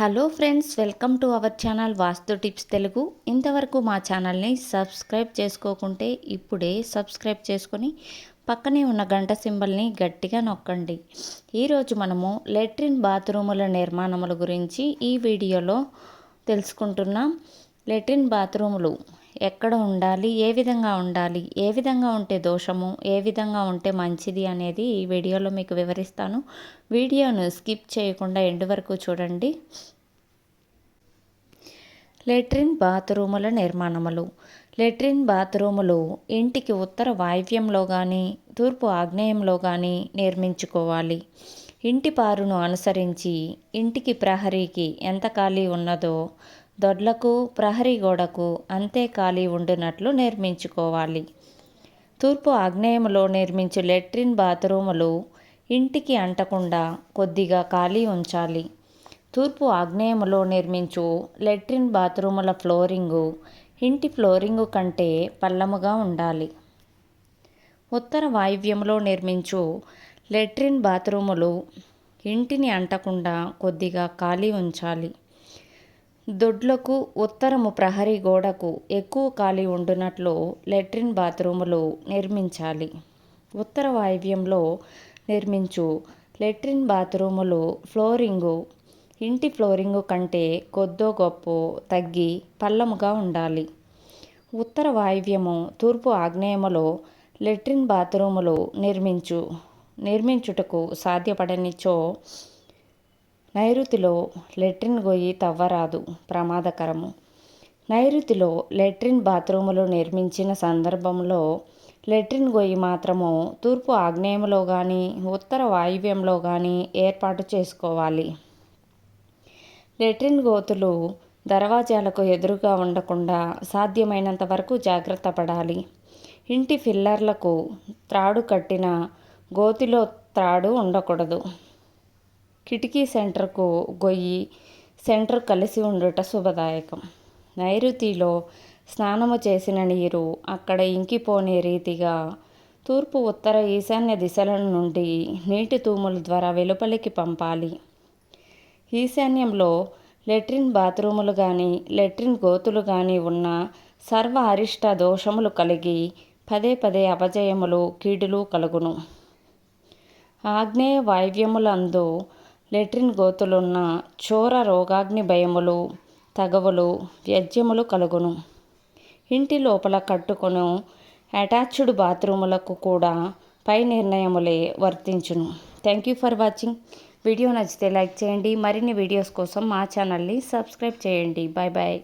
Hello friends welcome to our channel Vastu tips Telugu. ఇంతవరకు మా ఛానల్ని సబ్స్క్రైబ్ చేసుకోకుంటే ఇప్పుడే సబ్స్క్రైబ్ చేసుకొని పక్కనే ఉన్న గంట సింబల్ని గట్టిగా నొక్కండి. ఈరోజు మనము లెట్రిన్ బాత్రూముల నిర్మాణముల గురించి ఈ వీడియోలో తెలుసుకుంటున్నాం. లెట్రిన్ బాత్రూములు ఎక్కడ ఉండాలి? ఏ విధంగా ఉండాలి? ఏ విధంగా ఉంటే దోషము? ఏ విధంగా ఉంటే మంచిది అనేది ఈ వీడియోలో మీకు వివరిస్తాను. వీడియోను స్కిప్ చేయకుండా ఎండు వరకు చూడండి. లెట్రిన్ బాత్రూముల నిర్మాణములు. లెట్రిన్ బాత్రూములు ఇంటికి ఉత్తర వాయువ్యంలో కానీ తూర్పు ఆగ్నేయంలో కానీ నిర్మించుకోవాలి. ఇంటి పారును అనుసరించి ఇంటికి ప్రహరీకి ఎంత ఖాళీ ఉన్నదో దొడ్లకు ప్రహరీ గోడకు అంతే ఖాళీ ఉండినట్లు నిర్మించుకోవాలి. తూర్పు ఆగ్నేయంలో నిర్మించు లెట్రిన్ బాత్రూములు ఇంటికి అంటకుండా కొద్దిగా ఖాళీ ఉంచాలి. తూర్పు ఆగ్నేయంలో నిర్మించు లెట్రిన్ బాత్రూముల ఫ్లోరింగు ఇంటి ఫ్లోరింగు కంటే పల్లముగా ఉండాలి. ఉత్తర వాయువ్యంలో నిర్మించు లెట్రిన్ బాత్రూములు ఇంటిని అంటకుండా కొద్దిగా ఖాళీ ఉంచాలి. దొడ్లకు ఉత్తరము ప్రహరీ గోడకు ఎక్కువ ఖాళీ ఉండునట్లు లెట్రిన్ బాత్రూములు నిర్మించాలి. ఉత్తర వాయువ్యంలో నిర్మించు లెట్రిన్ బాత్రూములు ఫ్లోరింగు ఇంటి ఫ్లోరింగు కంటే కొద్దో గొప్ప తగ్గి పల్లముగా ఉండాలి. ఉత్తర వాయువ్యము తూర్పు ఆగ్నేయములో లెట్రిన్ బాత్రూములు నిర్మించు నిర్మించుటకు సాధ్యపడనిచో నైరుతిలో లెట్రిన్ గొయ్యి తవ్వరాదు ప్రమాదకరము. నైరుతిలో లెట్రిన్ బాత్రూములు నిర్మించిన సందర్భంలో లెట్రిన్ గొయ్యి మాత్రము తూర్పు ఆగ్నేయంలో కానీ ఉత్తర వాయువ్యంలో కానీ ఏర్పాటు చేసుకోవాలి. లెట్రిన్ గోతులు దర్వాజాలకు ఎదురుగా ఉండకుండా సాధ్యమైనంత వరకు జాగ్రత్త పడాలి. ఇంటి ఫిల్లర్లకు త్రాడు కట్టిన గోతిలో త్రాడు ఉండకూడదు. కిటికీ సెంటర్కు గొయ్యి సెంటర్ కలిసి ఉండుట శుభదాయకం. నైరుతిలో స్నానము చేసిన నీరు అక్కడ ఇంకిపోనే రీతిగా తూర్పు ఉత్తర ఈశాన్య దిశల నుండి నీటి తూముల ద్వారా వెలుపలికి పంపాలి. ఈశాన్యంలో లెట్రిన్ బాత్రూములు కానీ లెట్రిన్ గోతులు కానీ ఉన్న సర్వ అరిష్ట దోషములు కలిగి పదే పదే అపజయములు కీడులు కలుగును. ఆగ్నేయ వాయువ్యములందు లెట్రిన్ గోతులున్న చోర రోగాగ్ని భయములు తగవులు వ్యాజ్యములు కలుగును. ఇంటి లోపల కట్టుకును అటాచ్డ్ బాత్రూములకు కూడా పై నిర్ణయములే వర్తించును. Thank you for watching video నచ్చితే లైక్ చేయండి. మరిన్ని వీడియోస్ కోసం మా ఛానల్ని సబ్స్క్రైబ్ చేయండి. Bye bye